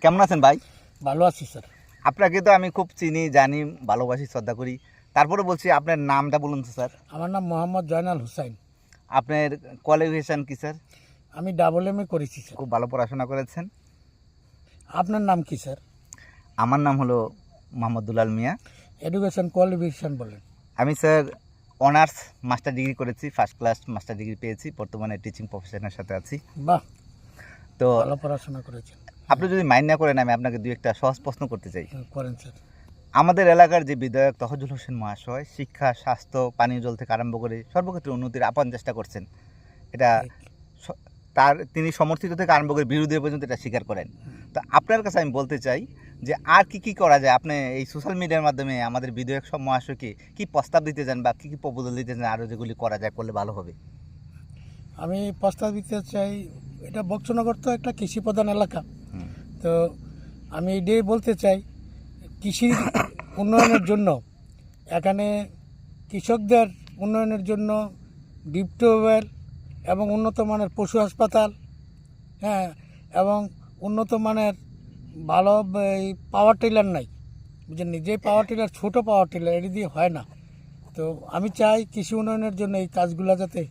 কেমন আছেন ভাই? ভালো আছি স্যার। আপনাকে তো আমি খুব চিনি জানি ভালোবাসি শ্রদ্ধা করি। তারপরে বলছি আপনার নামটা বলুন তো স্যার। আমার নাম মোহাম্মদ জয়নাল হুসাইন। আপনার কোয়ালিফিকেশান কি স্যার? আমি ডাবল এম এ করেছি স্যার। খুব ভালো পড়াশোনা করেছেন। আপনার নাম কি স্যার? আমার নাম হলো মোহাম্মদ দুলাল মিয়া। এডুকেশন কোয়ালিফিকেশন বলেন। আমি স্যার অনার্স মাস্টার ডিগ্রি করেছি ফার্স্ট ক্লাস মাস্টার ডিগ্রি পেয়েছি বর্তমানে টিচিং প্রফেশনের সাথে আছি। বাহ! তো ভালো পড়াশোনা করেছেন। আপনি যদি মাইন্ড না করেন আমি আপনাকে দুই একটা সহজ প্রশ্ন করতে চাই। হ্যাঁ, করেন স্যার। আমাদের এলাকার যে বিধায়ক তহজুল হোসেন মহাশয় শিক্ষা স্বাস্থ্য পানীয় জল থেকে আরম্ভ করে সর্বক্ষেত্রে উন্নতির আপান চেষ্টা করছেন। এটা তার তিনি সমর্থিত থেকে আরম্ভ করে বিরোধী পর্যন্ত এটা স্বীকার করেন। তো আপনার কাছে আমি বলতে চাই যে আর কি কি করা যায়? আপনি এই সোশ্যাল মিডিয়ার মাধ্যমে আমাদের বিধায়ক সব মহাশয়কে কী প্রস্তাব দিতে চান বা কী কী প্রপোজাল দিতে চান? আরও যেগুলি করা যায় করলে ভালো হবে। আমি প্রস্তাব দিতে চাই এটা বক্সনগর তো একটা কৃষি প্রধান এলাকা। তো আমি এটাই বলতে চাই কৃষির উন্নয়নের জন্য এখানে কৃষকদের উন্নয়নের জন্য ডিপ টিউবওয়েল এবং উন্নত মানের পশু হাসপাতাল হ্যাঁ এবং উন্নত মানের ভালো এই পাওয়ার টিলার নাই। বুঝলেন যে পাওয়ার টিলার ছোটো পাওয়ার টিলার এটি দিয়ে হয় না। তো আমি চাই কৃষি উন্নয়নের জন্য এই কাজগুলো যাতে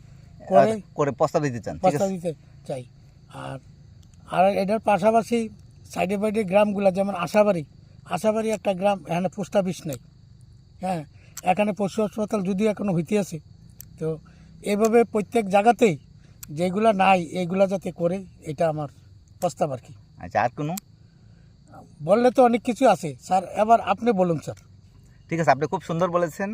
করে করে প্রস্তাব দিতে চান প্রস্তাব দিতে চাই। আর আর এটার পাশাপাশি সাইডে বাইডে গ্রামগুলো যেমন আশাবাড়ি। আশাবাড়ি একটা গ্রাম এখানে পোস্ট অফিস নেই। হ্যাঁ এখানে পশু হাসপাতাল যদিও এখনও হইতে আছে। তো এইভাবে প্রত্যেক জায়গাতেই যেগুলা নাই এইগুলা যাতে করে এটা আমার প্রস্তাব আর কি। আচ্ছা আর কোনো? বললে তো অনেক কিছু আছে। স্যার এবার আপনি বলুন স্যার। ঠিক আছে আপনি খুব সুন্দর বলেছেন।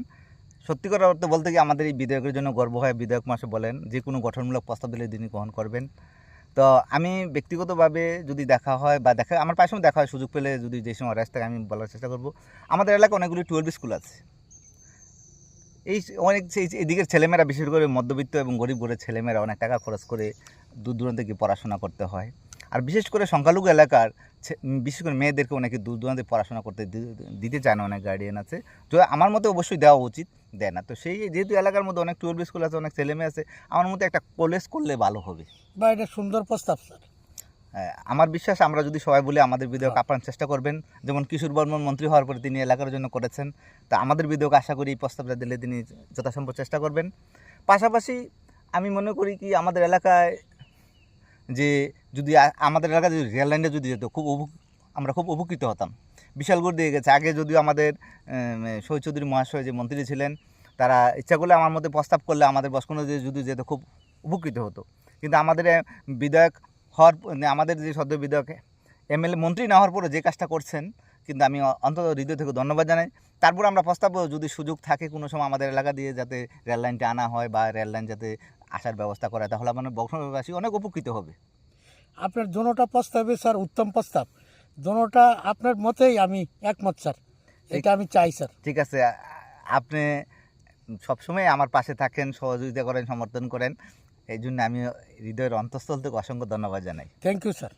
সত্যি কথা অর্থে বলতে গিয়ে আমাদের এই বিধায়কের জন্য গর্ব হয়। বিধায়ক মাসে বলেন যে কোনো গঠনমূলক প্রস্তাব দিলে তিনি গ্রহণ করবেন। তো আমি ব্যক্তিগতভাবে যদি দেখা হয় বা দেখা, আমার পাশেও দেখা হয়, সুযোগ পেলে যদি যে সময় থাকে আমি বলার চেষ্টা করব। আমাদের এলাকায় অনেকগুলি টুয়েলভ স্কুল আছে। এই অনেক এদিকের ছেলেমেয়েরা, বিশেষ করে মধ্যবিত্ত এবং গরিব গরিব ছেলেমেয়েরা অনেক টাকা খরচ করে দূর দূরান্তে গিয়ে পড়াশোনা করতে হয়। আর বিশেষ করে সংখ্যালঘু এলাকার বিশেষ করে মেয়েদেরকে অনেকে দূর দূরান্তে পড়াশোনা করতে দিতে চায় না অনেক গার্ডিয়ান আছে। তো আমার মতে অবশ্যই দেওয়া উচিত দেয় না। তো সেই যেহেতু এলাকার মধ্যে অনেক টুয়েলভ স্কুল আছে অনেক ছেলে মেয়ে আছে আমার মতে একটা কলেজ করলে ভালো হবে। বা এটা সুন্দর প্রস্তাব স্যার। হ্যাঁ, আমার বিশ্বাস আমরা যদি সবাই বলে আমাদের বিধায়ক আপ্রাণ চেষ্টা করবেন। যেমন কিশোর বর্মন মন্ত্রী হওয়ার পরে তিনি এলাকার জন্য করেছেন। তা আমাদের বিধায়ক আশা করি এই প্রস্তাবটা দিলে তিনি যথাসম্ভব চেষ্টা করবেন। পাশাপাশি আমি মনে করি কি আমাদের এলাকায় যে যদি আমাদের এলাকায় যদি রেল লাইনটা যদি যেত, খুব আমরা খুব উপকৃত হতাম। বিশাল গড় দিয়ে গেছে। আগে যদিও আমাদের শহীদ চৌধুরী মহাশয় যে মন্ত্রী ছিলেন, তারা ইচ্ছা করলে আমার মধ্যে প্রস্তাব করলে আমাদের বসকোনা দিয়ে যদি যেত খুব উপকৃত হতো। কিন্তু আমাদের বিধায়ক হওয়ার মানে আমাদের যে সদ্য বিধায়ক এমএলএ মন্ত্রী না হওয়ার পরে যে কাজটা করছেন, কিন্তু আমি অন্তত হৃদয় থেকে ধন্যবাদ জানাই। তারপর আমরা প্রস্তাব যদি সুযোগ থাকে কোনো সময় আমাদের এলাকা দিয়ে যাতে রেল লাইনটা আনা হয় বা রেল লাইন যাতে আসার ব্যবস্থা করা তাহলে আমার বংশবাসী অনেক উপকৃত হবে। আপনার দোনোটা প্রস্তাবে স্যার উত্তম প্রস্তাব। দোনোটা আপনার মতেই আমি একমত স্যার। এটা আমি চাই স্যার। ঠিক আছে আপনি সবসময় আমার পাশে থাকেন সহযোগিতা করেন সমর্থন করেন। এই জন্য আমি হৃদয়ের অন্তঃস্থল থেকে অসংখ্য ধন্যবাদ জানাই। Thank you sir